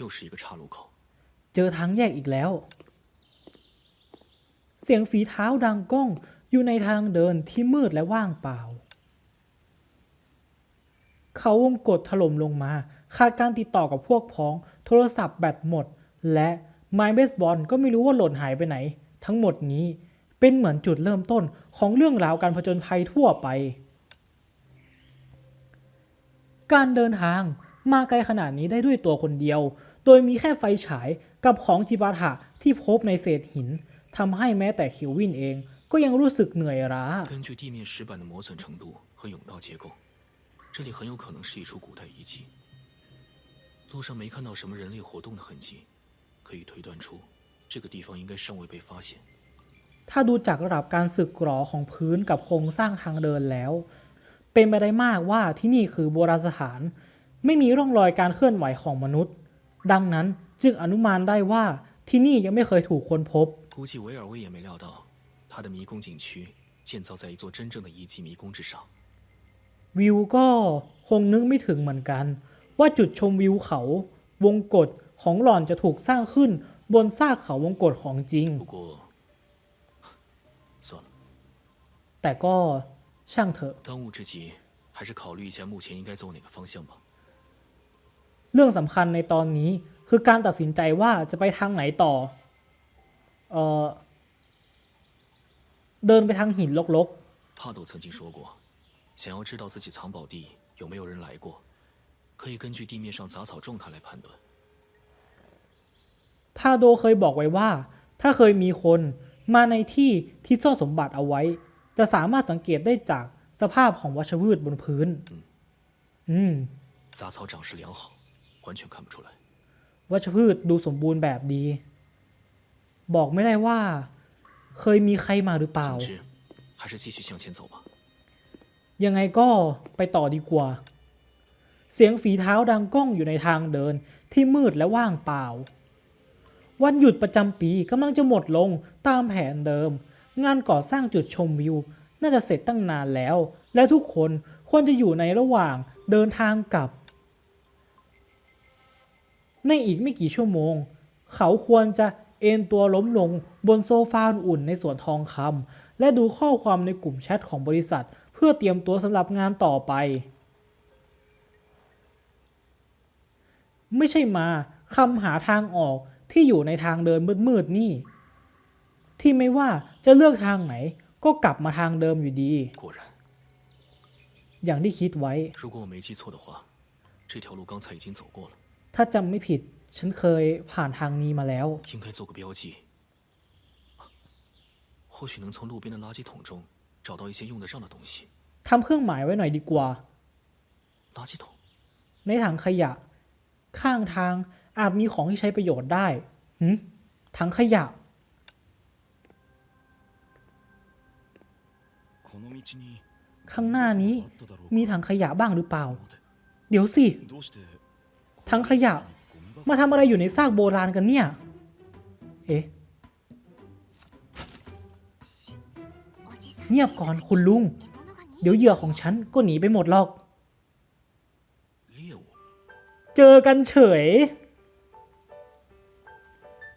又是一个岔路口。 เจอทางแยกอีกแล้ว เสียงฝีเท้าดังก้อง อยู่ในทางเดินที่มืดและว่างเปล่า เขาวงกดถล่มลงมา ขาดการติดต่อกับพวกพ้อง โทรศัพท์แบตหมด และไม้เบสบอลก็ไม่รู้ว่าหล่นหายไปไหน ทั้งหมดนี้เป็นเหมือนจุดเริ่มต้นของเรื่องราวการผจญภัยทั่วไป การเดินทางมาไกลขนาดนี้ได้ด้วยตัวคนเดียว โดยมีแค่ไฟฉายกับของจิปาถะที่พบในเศษหินทำให้แม้แต่คิววินเอง ก็ยังรู้สึกเหนื่อยล้า 根据地面石板的磨损程度和甬道结构，这里很有可能是一处古代遗迹。路上没看到什么人类活动的痕迹，可以推断出这个地方应该尚未被发现。 ถ้าดูจากระดับการสึกหรอของพื้นกับโครงสร้างทางเดินแล้ว เป็นไปได้มากว่าที่นี่คือโบราณสถาน ไม่มีร่องรอยการเคลื่อนไหวของมนุษย์ ดังนั้นจึงอนุมานได้ว่าที่นี่ยังไม่เคยถูกค้นพบ 估计维尔威也没料到，他的迷宫景区建造在一座真正的遗迹迷宫之上。 วิวก็คงนึกไม่ถึงเหมือนกัน ว่าจุดชมวิวเขา วงกฏของหล่อนจะถูกสร้างขึ้นบนซากเขาวงกฏของจริง 不过，算了， แต่ก็ช่างเถอะ 当务之急还是考虑一下目前应该走哪个方向吧。 เรื่องสำคัญในตอนนี้คือการตัดสินใจว่าจะไปทางไหนต่อ เออเดินไปทางหินลก 帕斗曾经说过，想要知道自己藏宝地有没有人来过，可以根据地面上杂草状态来判断。 ๆ พาโดเคยบอกไว้ว่า ถ้าเคยมีคนมาในที่ที่ซ่อนสมบัติเอาไว้ จะสามารถสังเกตได้จากสภาพของวัชพืชบนพื้น อืม 杂草长势良好， 完全看不出来。 วัชพืชดูสมบูรณ์แบบดี บอกไม่ได้ว่า เคยมีใครมาหรือเปล่า 总之，还是继续向前走吧。 ยังไงก็ไปต่อดีกว่า เสียงฝีเท้าดังก้องอยู่ในทางเดินที่มืดและว่างเปล่า วันหยุดประจำปีกำลังจะหมดลงตามแผนเดิม งานก่อสร้างจุดชมวิว น่าจะเสร็จตั้งนานแล้ว และทุกคนควรจะอยู่ในระหว่างเดินทางกลับ ในอีกไม่กี่ชั่วโมง เขาควรจะเอนตัวล้มลงบนโซฟาอุ่นในสวนทองคำและดูข้อความในกลุ่มแชทของบริษัท เพื่อเตรียมตัวสำหรับงานต่อไป ไม่ใช่มาคำหาทางออกที่อยู่ในทางเดินมืดๆนี่ ที่ไม่ว่าจะเลือกทางไหน ก็กลับมาทางเดิมอยู่ดี 果然， อย่างที่คิดไว้ 如果我没记错的话，这条路刚才已经走过了， ถ้าจำไม่ผิด ฉันเคยผ่านทางนี้มาแล้ว 应该做个标记。啊或许能从路边的垃圾桶中找到一些用得上的东西。 ทำเครื่องหมายไว้หน่อยดีกว่า 垃圾桶， ในถังขยะ ข้างทางอาจมีของที่ใช้ประโยชน์ได้หืมถังขยะ この道に ข้างหน้านี้ あっただろう มี か ถังขยะบ้างหรือเปล่า 待て เดี๋ยวสิ どうして ถังขยะ この店にゴミ箱 มาทำอะไรอยู่ในซากโบราณกันเนี่ย เอ๊ะ เงียบก่อนคุณลุง เดี๋ยวเหยื่อของฉันก็หนีไปหมดหรอก 猎物， เจอกันเฉย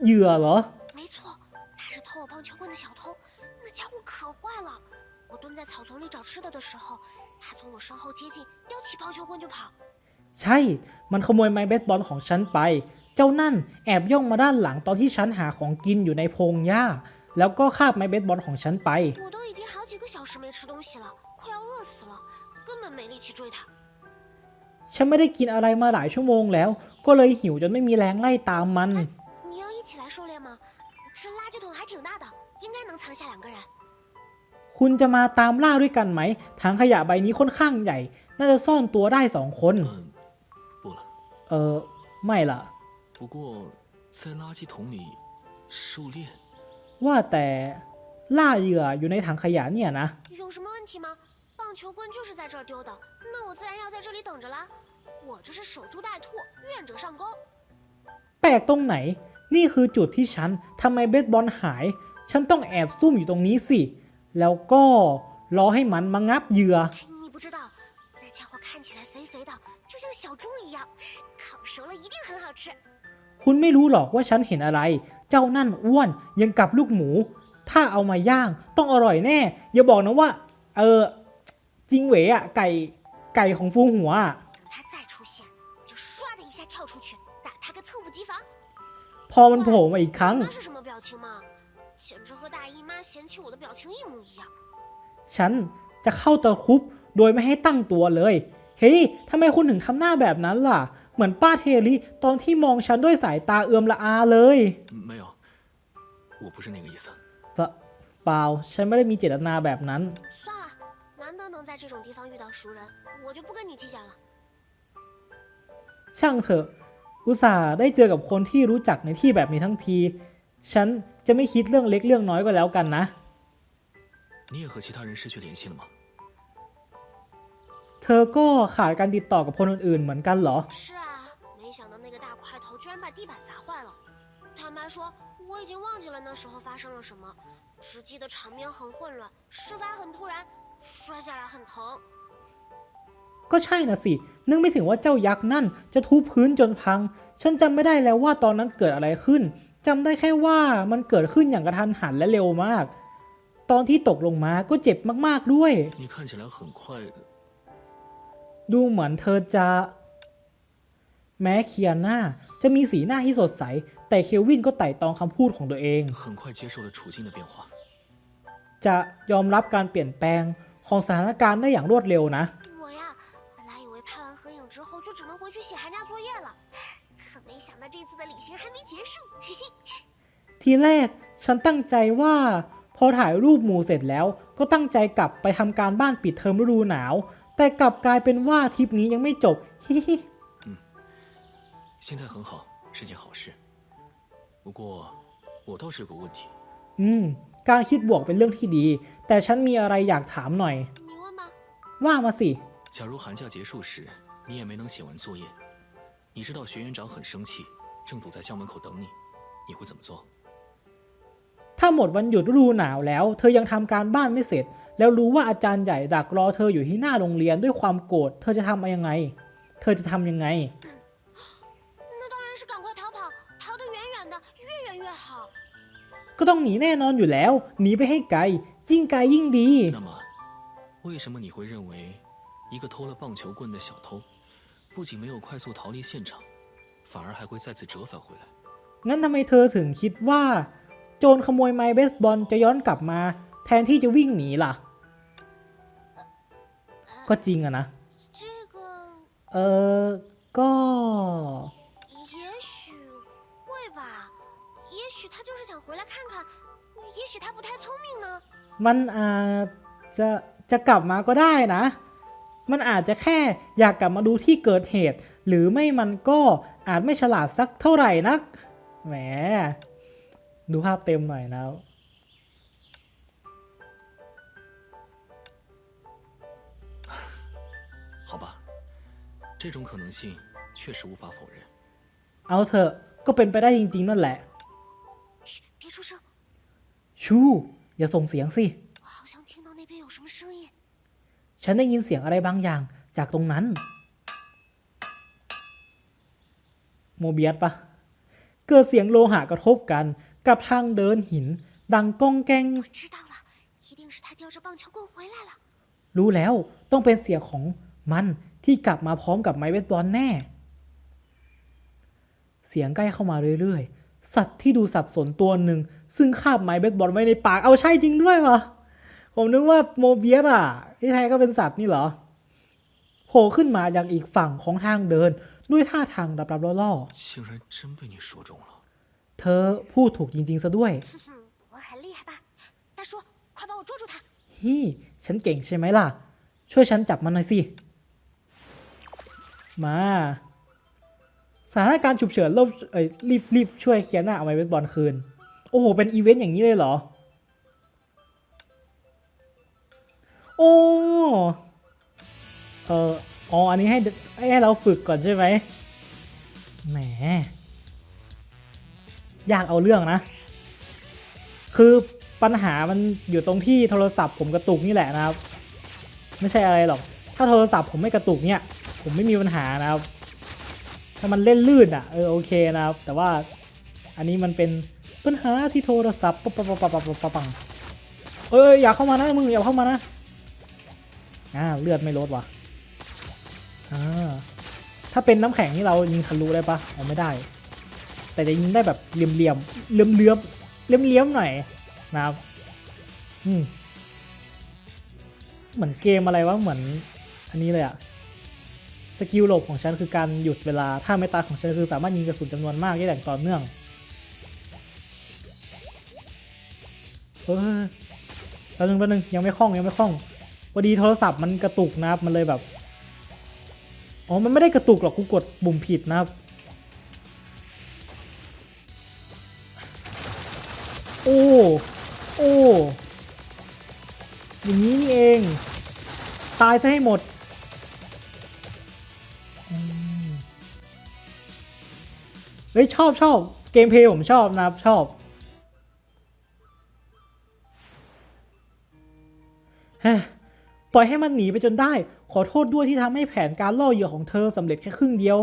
เหยื่อเหรอ 没错，他是偷我棒球棍的小偷，那家伙可坏了。我蹲在草丛里找吃的的时候，他从我身后接近，叼起棒球棍就跑。 ใช่ มันขโมยไม้เบสบอลของฉันไป เจ้านั่นแอบย่องมาด้านหลังตอนที่ฉันหาของกินอยู่ในพงหญ้า แล้วก็คาบไม้เบสบอลของฉันไปฉันไม่ได้กินอะไรมาหลายชั่วโมงแล้ว ก็เลยหิวจนไม่มีแรงไล่ตามมันคุณจะมาตามล่าด้วยกันไหมถังขยะใบนี้ค่อนข้างใหญ่ น่าจะซ่อนตัวได้สองคน เออ ไม่ล่ะ 不过在垃圾桶里狩猎， ว่าแต่ล่าเหยื่ออยู่ในถังขยะเนี่ยนะ 有什么问题吗？棒球棍就是在这儿丢的，那我自然要在这里等着啦。我这是守株待兔，愿者上钩。 แปลกตรงไหน นี่คือจุดที่ฉันทำไมเบสบอลหาย ฉันต้องแอบซุ่มอยู่ตรงนี้สิ แล้วก็รอให้มันมางับเหยื่อ 你不知道，那家伙看起来肥肥的，就像小猪一样，烤 熟了一定很好吃。 คุณไม่รู้หรอกว่าฉันเห็นอะไร เจ้านั่นอ้วนยังกับลูกหมู ถ้าเอามาย่างต้องอร่อยแน่ อย่าบอกนะว่า เออจริงเหวอะไก่ไก่ของฟูหัวอะ 等他再出现，就唰的一下跳出去，打他个猝不及防。 พอมันโผล่มาอีกครั้ง 那是什么表情吗？简直和大姨妈嫌弃我的表情一模一样。 ฉันจะเข้าตะครุบโดยไม่ให้ตั้งตัวเลย เฮ้ยทำไมคุณถึงทำหน้าแบบนั้นล่ะ เหมือนป้าเทลิตอนที่มองฉันด้วยสายตาเอือมละอาเลย 没有，我不是那个意思。 เปล่าเปล่า ฉันไม่ได้มีเจตนาแบบนั้น 算了，难得能在这种地方遇到熟人，我就不跟你计较了。 ช่างเถอะ อุตส่าห์ได้เจอกับคนที่รู้จักในที่แบบนี้ทั้งที ฉันจะไม่คิดเรื่องเล็กเรื่องน้อยก็แล้วกันนะ 你也和其他人失去联系了吗？ เธอก็ขาดการติดต่อกับคนอื่นๆเหมือนกันเหรอ 是啊，没想到那个大块头居然把地板砸坏了。坦白说，我已经忘记了那时候发生了什么，只记得场面很混乱，事发很突然，摔下来很疼。 ก็ใช่นะสิ นึกไม่ถึงว่าเจ้ายักษ์นั่นจะทุบพื้นจนพัง ฉันจำไม่ได้แล้วว่าตอนนั้นเกิดอะไรขึ้น จำได้แค่ว่ามันเกิดขึ้นอย่างกระทันหันและเร็วมาก ตอนที่ตกลงมาก็เจ็บมากๆด้วย 你看起来很快的， ดูเหมือนเธอจะ แม้เคียน่าจะมีสีหน้าที่สดใส แต่เคลวินก็ไต่ตองคำพูดของตัวเอง 很快接受了处境的变化。 จะยอมรับการเปลี่ยนแปลงของสถานการณ์ได้อย่างรวดเร็วนะ 我呀，本来以为拍完合影之后就只能回去写寒假作业了，可没想到这次的旅行还没结束。嘿嘿。 ทีแรกฉันตั้งใจว่า พอถ่ายรูปหมู่เสร็จแล้ว ก็ตั้งใจกลับไปทำการบ้านปิดเทอมฤดูหนาว แต่กลับกลายเป็นว่าทริปนี้ยังไม่จบ ฮิฮิ 心态很好是件好事，不过我倒是有个问题， อืม การคิดบวกเป็นเรื่องที่ดี แต่ฉันมีอะไรอยากถามหน่อย 你问吧。 ว่ามาสิ 假如寒假结束时你也没能写完作业，你知道学园长很生气，正堵在校门口等你，你会怎么做？ ถ้าหมดวันหยุดฤดูหนาวแล้ว เธอยังทำการบ้านไม่เสร็จ แล้วรู้ว่าอาจารย์ใหญ่ดักรอเธออยู่ที่หน้าโรงเรียนด้วยความโกรธ เธอจะทำยังไง เธอจะทำยังไง 那当然是赶快逃跑，逃得远远的，越远越好。 ก็ต้องหนีแน่นอนอยู่แล้ว หนีไปให้ไกล ยิ่งไกลยิ่งดี 那么，为什么你会认为一个偷了棒球棍的小偷，不仅没有快速逃离现场，反而还会再次折返回来？ งั้นทำไมเธอถึงคิดว่า โจรขโมยไม้เบสบอลจะย้อนกลับมา แทนที่จะวิ่งหนีล่ะ ก็จริงอะนะ เออ ก็มันอาจจะจะกลับมาก็ได้นะ มันอาจจะแค่อยากกลับมาดูที่เกิดเหตุ หรือไม่มันก็อาจไม่ฉลาดสักเท่าไหร่นัก แหม ดูภาพเต็มหน่อยนะ 好吧，这种可能性确实无法否认。 เอาเถอะ ก็เป็นไปได้จริง ๆ นั่นแหละ 嘘，别出声， ชู อย่าส่งเสียงสิ 我好像听到那边有什么声音。 ฉันได้ยินเสียงอะไรบางอย่างจากตรงนั้น โมเบียสปะ เกิดเสียงโลหะกระทบกัน กับทางเดินหิน ดังก้องแกง 我知道了，一定是他叼着棒球棍回来了。 รู้แล้วต้องเป็นเสียงของ มันที่กลับมาพร้อมกับไม้เบสบอลแน่ เสียงใกล้เข้ามาเรื่อยๆ สัตว์ที่ดูสับสนตัวหนึ่ง ซึ่งคาบไม้เบสบอลไว้ในปาก เอาใช่จริงด้วยวะผมนึกว่าโมเบียสอะที่แท้ก็เป็นสัตว์นี่เหรอโผล่ขึ้นมาจากอีกฝั่งของทางเดิน ด้วยท่าทางรับดับล่อๆเธอพูดถูกจริงๆซะด้วยฮี่ฉันเก่งใช่ไหมล่ะ ช่วยฉันจับมันหน่อยสิ มาสถานการณ์ฉุกเฉินรีบรีบรีบช่วยเคียน่าเอาไม้เบสบอลคืน โอ้โห เป็นอีเวนต์อย่างนี้เลยเหรอ โอ้ เอออ๋อ อันนี้ให้ให้เราฝึกก่อนใช่ไหมแหม ยากเอาเรื่องนะ คือปัญหามันอยู่ตรงที่โทรศัพท์ผมกระตุกนี่แหละนะครับ ไม่ใช่อะไรหรอก ถ้าโทรศัพท์ผมไม่กระตุกเนี่ย ผมไม่มีปัญหานะครับ ถ้ามันเล่นลื่นอะเออโอเคนะครับ แต่ว่าอันนี้มันเป็นปัญหาที่โทรศัพท์ปั๊บปั๊บปั๊บปั๊บปั๊บปั๊บปั๊บเอ้ยอย่าเข้ามานะมึงอย่าเข้ามานะอ่าเลือดไม่ลดว่ะอ่าถ้าเป็นน้ำแข็งนี่เรายิงทะลุได้ปะเอ๋อไม่ได้ แต่จะยิงได้แบบเหลี่ยมเหลี่ยมเลี่ยมเลี่ยมเลี่ยมเลี่ยมหน่อยนะครับอืมเหมือนเกมอะไรวะเหมือนอันนี้เลยอะ กิลหลบของฉันคือการหยุดเวลา ถ้าไม่ตายของฉันคือสามารถยิงกระสุนจำนวนมากได้อย่างต่อเนื่องเออแป๊บนึงแป๊บนึงยังไม่คล่องยังไม่คล่องพอดีโทรศัพท์มันกระตุกนะครับมันเลยแบบอ๋อมันไม่ได้กระตุกหรอกกูกดปุ่มผิดนะครับโอ้โอ้อย่างนี้นี่เอง ตายซะให้หมด เฮ้ยชอบชอบเกมเพลย์ผมชอบนะครับชอบ ปล่อยให้มันหนีไปจนได้ ขอโทษด้วยที่ทำให้แผนการล่อเหยื่อของเธอสำเร็จแค่ครึ่งเดียว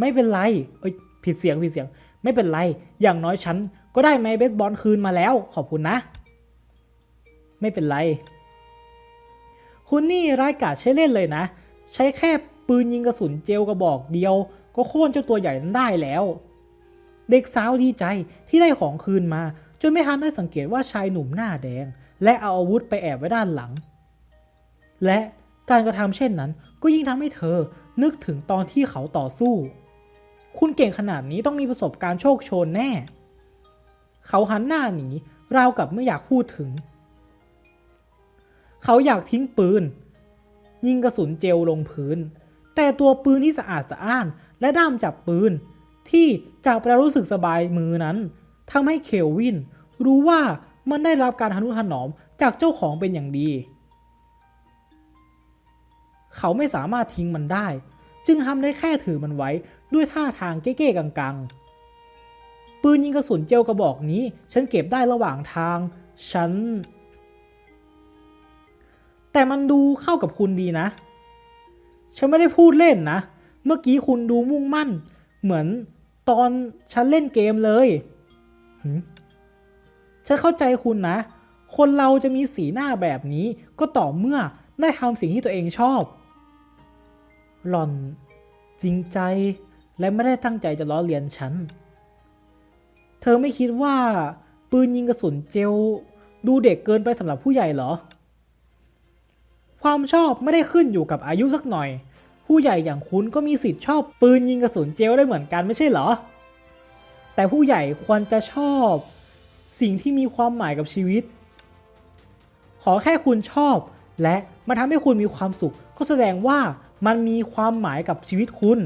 ไม่เป็นไร เอ้ยผิดเสียงผิดเสียง ไม่เป็นไร อย่างน้อยฉันก็ได้ไม้เบสบอลคืนมาแล้ว ขอบคุณนะ ไม่เป็นไร คุณนี่ร้ายกาจใช้เล่นเลยนะ ใช้แค่ปืนยิงกระสุนเจลกระบอกเดียว ก็โค่นเจ้าตัวใหญ่นั้นได้แล้ว เด็กสาวดีใจที่ได้ของคืนมา จนไม่ทันได้สังเกตว่าชายหนุ่มหน้าแดง และเอาอาวุธไปแอบไว้ด้านหลัง และการกระทำเช่นนั้นก็ยิ่งทำให้เธอนึกถึงตอนที่เขาต่อสู้ คุณเก่งขนาดนี้ต้องมีประสบการณ์โชคโชนแน่ เขาหันหน้าหนีราวกับไม่อยากพูดถึง เขาอยากทิ้งปืน ยิงกระสุนเจลลงพื้น แต่ตัวปืนที่สะอาดสะอ้าน และด้ามจับปืน ที่จับแล้วรู้สึกสบายมือนั้นทำให้เคลวิน รู้ว่ามันได้รับการทนุถนอมจากเจ้าของเป็นอย่างดี เขาไม่สามารถทิ้งมันได้ จึงทำได้แค่ถือมันไว้ด้วยท่าทางเก้ๆกังๆ ปืนยิงกระสุนเจลกระบอกนี้ ฉันเก็บได้ระหว่างทาง ฉัน แต่มันดูเข้ากับคุณดีนะ ฉันไม่ได้พูดเล่นนะ เมื่อกี้คุณดูมุ่งมั่น เหมือนตอนฉันเล่นเกมเลยฉันเข้าใจคุณนะ คนเราจะมีสีหน้าแบบนี้ก็ต่อเมื่อได้ทำสิ่งที่ตัวเองชอบ หล่อนจริงใจและไม่ได้ตั้งใจจะล้อเลียนฉัน เธอไม่คิดว่า ปืนยิงกระสุนเจล ดูเด็กเกินไปสำหรับผู้ใหญ่เหรอ ความชอบไม่ได้ขึ้นอยู่กับอายุสักหน่อย ผู้ใหญ่อย่างคุณก็มีสิทธิ์ชอบปืนยิงกระสุนเจลได้เหมือนกันไม่ใช่เหรอ แต่ผู้ใหญ่ควรจะชอบ สิ่งที่มีความหมายกับชีวิต ขอแค่คุณชอบ และมาทำให้คุณมีความสุข ก็แสดงว่ามันมีความหมายกับชีวิตคุณ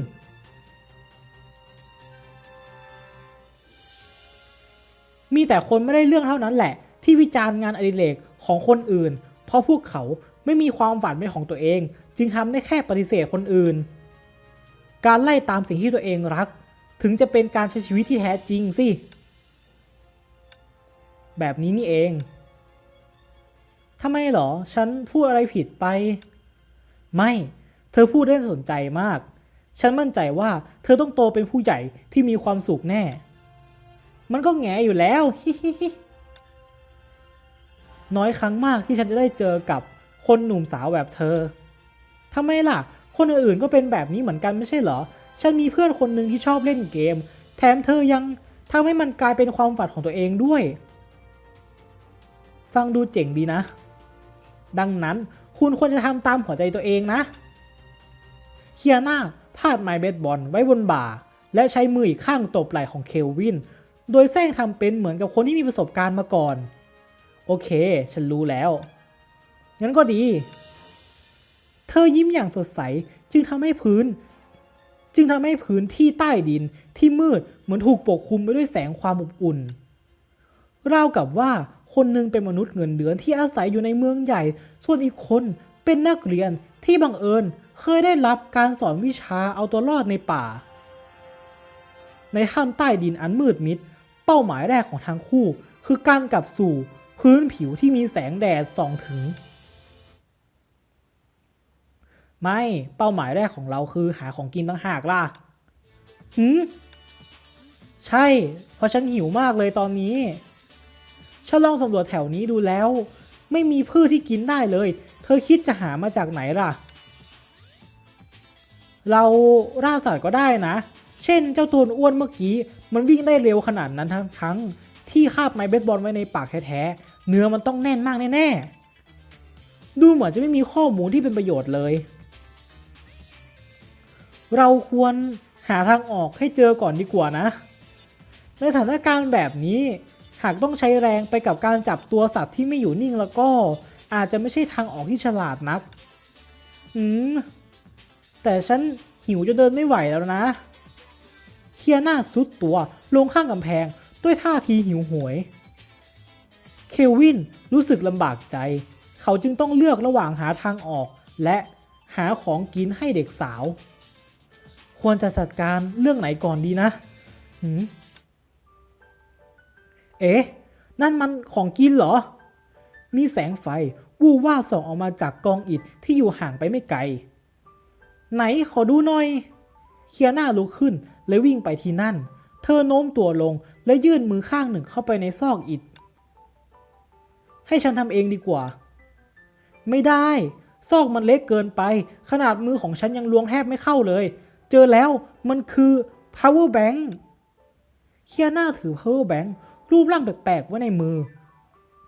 มีแต่คนไม่ได้เรื่องเท่านั้นแหละ ที่วิจารณ์งานอดิเรกของคนอื่น เพราะพวกเขาไม่มีความฝันเป็นของตัวเองจึงทำได้แค่ปฏิเสธคนอื่น การไล่ตามสิ่งที่ตัวเองรัก ถึงจะเป็นการใช้ชีวิตที่แท้จริงสิ แบบนี้นี่เองทำไมเหรอ ฉันพูดอะไรผิดไป ไม่ เธอพูดได้สนใจมาก ฉันมั่นใจว่าเธอต้องโตเป็นผู้ใหญ่ที่มีความสุขแน่ มันก็แงอยู่แล้วฮิฮิฮิน้อยครั้งมากที่ฉันจะได้เจอกับคนหนุ่มสาวแบบเธอ ทำไมล่ะ คนอื่นๆก็เป็นแบบนี้เหมือนกันไม่ใช่เหรอ ฉันมีเพื่อนคนหนึ่งที่ชอบเล่นเกม แถมเธอยังทำให้มันกลายเป็นความฝันของตัวเองด้วย ฟังดูเจ๋งดีนะ ดังนั้นคุณควรจะทำตามหัวใจตัวเองนะ เคียนาพาดไม้เบสบอลไว้บนบ่า และใช้มืออีกข้างตบไหล่ของเคลวิน โดยแซงทำเป็นเหมือนกับคนที่มีประสบการณ์มาก่อน โอเค ฉันรู้แล้ว งั้นก็ดี เธอยิ้มอย่างสดใสจึงทำให้พื้น จึงทำให้พื้นที่ใต้ดินที่มืดเหมือนถูกปกคลุมไปด้วยแสงความอบอุ่น ราวกับว่าคนหนึ่งเป็นมนุษย์เงินเดือนที่อาศัยอยู่ในเมืองใหญ่ ส่วนอีกคนเป็นนักเรียนที่บังเอิญเคยได้รับการสอนวิชาเอาตัวรอดในป่า ในถ้ำใต้ดินอันมืดมิด เป้าหมายแรกของทั้งคู่ คือการกลับสู่พื้นผิวที่มีแสงแดดส่องถึง ไม่เป้าหมายแรกของเราคือหาของกินตั้งหากล่ะหืมใช่ เพราะฉันหิวมากเลยตอนนี้ ฉันลองสำรวจแถวนี้ดูแล้ว ไม่มีพืชที่กินได้เลย เธอคิดจะหามาจากไหนล่ะ เราล่าสัตว์ก็ได้นะ เช่นเจ้าตัวอ้วนเมื่อกี้ มันวิ่งได้เร็วขนาดนั้นทั้งทั้งที่คาบไม้เบสบอลไว้ในปากแท้ๆ เนื้อมันต้องแน่นมากแน่ๆ ดูเหมือนจะไม่มีข้อมูลที่เป็นประโยชน์เลย เราควรหาทางออกให้เจอก่อนดีกว่านะ ในสถานการณ์แบบนี้ หากต้องใช้แรงไปกับการจับตัวสัตว์ที่ไม่อยู่นิ่งแล้วก็อาจจะไม่ใช่ทางออกที่ฉลาดนัก อืม แต่ฉันหิวจนเดินไม่ไหวแล้วนะ เคียหน้าสุดตัวลงข้างกำแพงด้วยท่าทีหิวโหวย เควินรู้สึกลำบากใจ เขาจึงต้องเลือกระหว่างหาทางออกและหาของกินให้เด็กสาว ควรจะจัดการเรื่องไหนก่อนดีนะหืมเอ๊ะ นั่นมันของกินเหรอ มีแสงไฟ วูบวาบส่องออกมาจากกองอิฐที่อยู่ห่างไปไม่ไกล ไหนขอดูหน่อย เคียน่าลุกขึ้นและวิ่งไปที่นั่น เธอโน้มตัวลงและยื่นมือข้างหนึ่งเข้าไปในซอกอิฐ ให้ฉันทำเองดีกว่า ไม่ได้ ซอกมันเล็กเกินไป ขนาดมือของฉันยังล้วงแทบไม่เข้าเลย เจอแล้วมันคือ power bank เคียน่าถือ power bank รูปร่างแปลกๆ ไว้ในมือ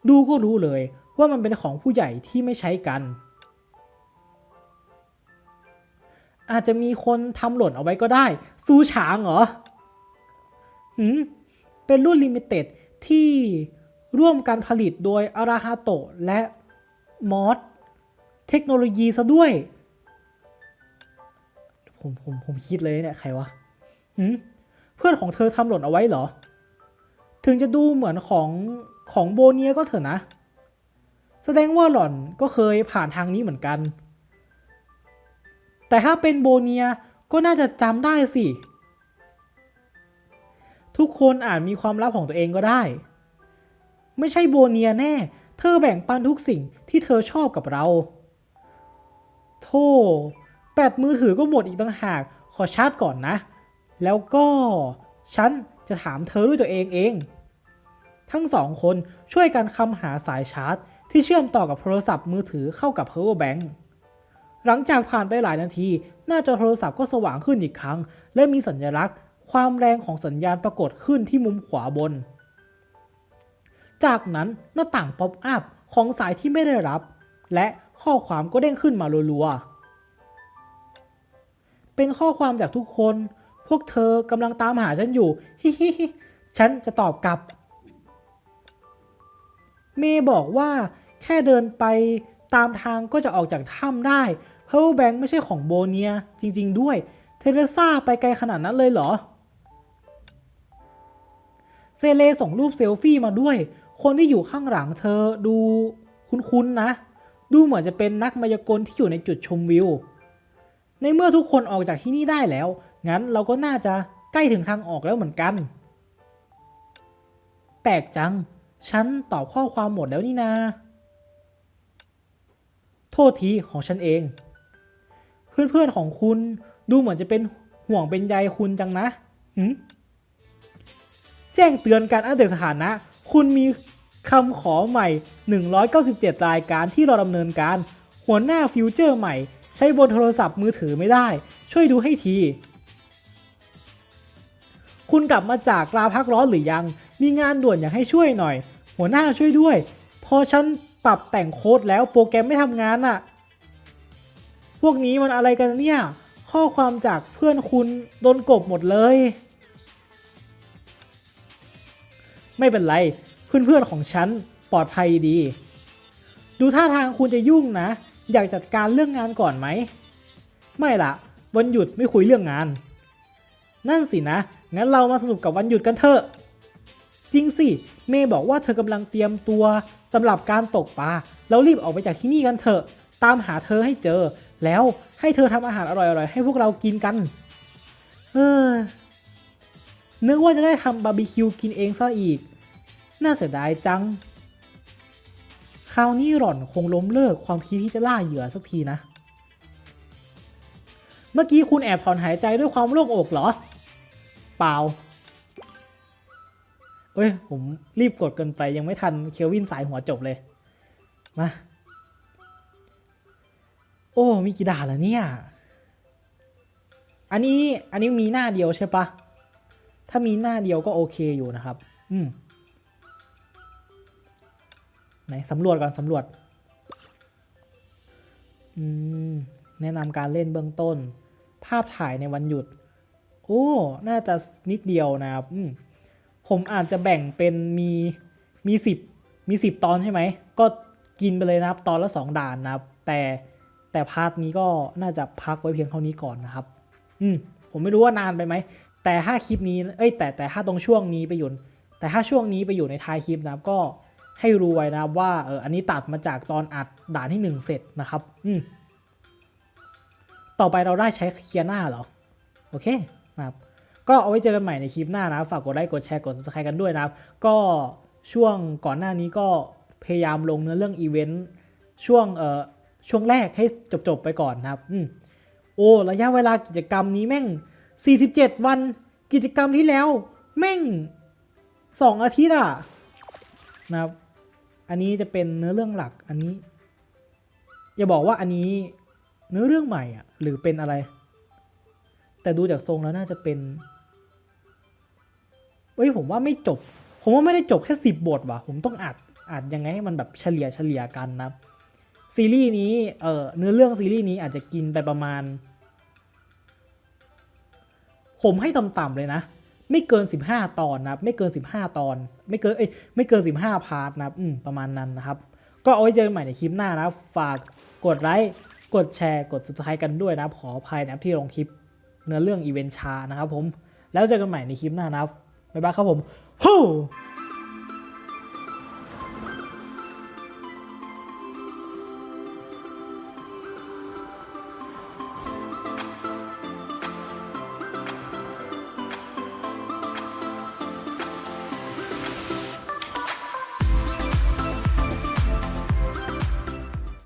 ดูก็รู้เลยว่ามันเป็นของผู้ใหญ่ที่ไม่ใช้กัน อาจจะมีคนทำหล่นเอาไว้ก็ได้ ซูฉางเหรอหืมเป็นรุ่นลิมิเต็ดที่ร่วมกันผลิตโดยอาราฮาโตะและมอสเทคโนโลยีซะด้วย ผมผมผมคิดเลยเนี่ยใครวะหืมเพื่อนของเธอทำหล่นเอาไว้เหรอ ถึงจะดูเหมือนของของโบเนียก็เถอะนะ แสดงว่าหล่อนก็เคยผ่านทางนี้เหมือนกัน แต่ถ้าเป็นโบเนียก็น่าจะจำได้สิ ทุกคนอาจมีความลับของตัวเองก็ได้ ไม่ใช่โบเนียแน่ เธอแบ่งปันทุกสิ่งที่เธอชอบกับเรา โธ่ แบตมือถือก็หมดอีกต่างหาก ขอชาร์จก่อนนะ แล้วก็ฉันจะถามเธอด้วยตัวเองเอง ทั้งสองคนช่วยกันคำหาสายชาร์จ ที่เชื่อมต่อกับโทรศัพท์มือถือเข้ากับ power bank หลังจากผ่านไปหลายนาที หน้าจอโทรศัพท์ก็สว่างขึ้นอีกครั้ง และมีสัญลักษณ์ ความแรงของสัญญาณปรากฏขึ้นที่มุมขวาบน จากนั้นหน้าต่างป๊อปอัพของสายที่ไม่ได้รับ และข้อความก็เด้งขึ้นมารัวๆ เป็นข้อความจากทุกคน พวกเธอกำลังตามหาฉันอยู่ฮิฮิฮิฉันจะตอบกลับ เมย์บอกว่าแค่เดินไปตามทางก็จะออกจากถ้ำได้ เพราะแบงค์ไม่ใช่ของโบเนีย จริง ๆ ด้วย เทเรซ่าไปไกลขนาดนั้นเลยเหรอ เซเลส่งรูปเซลฟี่มาด้วย คนที่อยู่ข้างหลังเธอดูคุ้นๆนะ ดูเหมือนจะเป็นนักมายากลที่อยู่ในจุดชมวิว ในเมื่อทุกคนออกจากที่นี่ได้แล้ว งั้นเราก็น่าจะใกล้ถึงทางออกแล้วเหมือนกัน แปลกจัง ฉันตอบข้อความหมดแล้วนี่นา โทษทีของฉันเอง เพื่อนๆของคุณดูเหมือนจะเป็นห่วงเป็นใยคุณจังนะหืมแจ้งเตือนการอัปเดตสถานะ คุณมีคำขอใหม่ 197 รายการที่เราดำเนินการ หัวหน้าฟิวเจอร์ใหม่ ใช้บนโทรศัพท์มือถือไม่ได้ ช่วยดูให้ที คุณกลับมาจากลาพักร้อนหรือยัง มีงานด่วนอยากให้ช่วยหน่อย หัวหน้าช่วยด้วย พอฉันปรับแต่งโค้ดแล้วโปรแกรมไม่ทำงานอะพวกนี้มันอะไรกันเนี่ย ข้อความจากเพื่อนคุณโดนกบหมดเลย ไม่เป็นไร เพื่อนๆของฉันปลอดภัยดี ดูท่าทางคุณจะยุ่งนะ อยากจัดการเรื่องงานก่อนไหม ไม่ละวันหยุดไม่คุยเรื่องงาน นั่นสินะ งั้นเรามาสนุกกับวันหยุดกันเถอะ จริงสิ เมย์บอกว่าเธอกำลังเตรียมตัวสำหรับการตกปลา เรารีบออกไปจากที่นี่กันเถอะ ตามหาเธอให้เจอ แล้วให้เธอทำอาหารอร่อยๆ ให้พวกเรากินกัน เออนึกว่าจะได้ทำบาร์บีคิวกินเองซะอีก น่าเสียดายจัง คราวนี้หล่อนคงล้มเลิกความคิดที่จะล่าเหยื่อสักทีนะ เมื่อกี้คุณแอบถอนหายใจด้วยความโล่งอกเหรอ เปล่า เอ้ย ผมรีบกดเกินไปยังไม่ทันเคลวินสายหัวจบเลย มา โอ้ มีกี่ด่านแล้วเนี่ย อันนี้ อันนี้มีหน้าเดียวใช่ปะ ถ้ามีหน้าเดียวก็โอเคอยู่นะครับ อืม ไหนสำรวจก่อนสำรวจอืมแนะนำการเล่นเบื้องต้น ภาพถ่ายในวันหยุด โอ้ น่าจะนิดเดียวนะครับอืมผมอาจจะแบ่งเป็นมีมีสิบมีสิบตอนใช่ไหม ก็กินไปเลยนะครับ ตอนละสองด่านนะครับ แต่แต่พาร์ทนี้ก็น่าจะพักไว้เพียงเท่านี้ก่อนนะครับ อืม ผมไม่รู้ว่านานไปไหม แต่ถ้าคลิปนี้ เอ้ย แต่แต่ถ้าตรงช่วงนี้ไปอยู่แต่ถ้าช่วงนี้ไปอยู่ในท้ายคลิปนะครับ ก็ ให้รู้ไว้นะครับว่าเอออันนี้ตัดมาจากตอนอัดด่านที่หนึ่งเสร็จนะครับ อืมต่อไปเราได้ใช้เคลียร์หน้าเหรอ โอเคนะครับ ก็เอาไว้เจอกันใหม่ในคลิปหน้านะ ฝากกดไลค์กดแชร์กด subscribe กันด้วยนะครับ ก็ช่วงก่อนหน้านี้ก็พยายามลงเนื้อเรื่องอีเวนต์ช่วงเอ่อช่วงแรกให้จบๆไปก่อนนะครับ อืมโอ้ระยะเวลากิจกรรมนี้แม่ง 47 วันกิจกรรมที่แล้ว แม่ง 2 อาทิตย์อะนะครับ อันนี้จะเป็นเนื้อเรื่องหลักอันนี้ อย่าบอกว่าอันนี้เนื้อเรื่องใหม่อะหรือเป็นอะไร แต่ดูจากทรงแล้วน่าจะเป็นเฮ้ยผมว่าไม่จบ ผมว่าไม่ได้จบแค่สิบบทว่ะ ผมต้องอัดอัดยังไงให้มันแบบเฉลี่ยเฉลี่ยกันนะซีรีส์นี้เออเนื้อเรื่องซีรีส์นี้อาจจะกินไปประมาณ ผมให้ต่ำๆเลยนะ ไม่เกิน 15 ตอนนะครับ ไม่เกิน 15 ตอน ไม่เกินเอ้ยไม่เกิน 15 พาร์ทนะครับอืมประมาณนั้นนะครับ ก็เอาไว้เจอกันใหม่ในคลิปหน้านะฝากกดไลค์กดแชร์กด subscribe กันด้วยนะขออภัยนะครับที่ลงคลิปเนื้อเรื่องอีเวนต์ชานะครับผมแล้วเจอกันใหม่ในคลิปหน้านะครับบ๊ายบายครับผมฮู้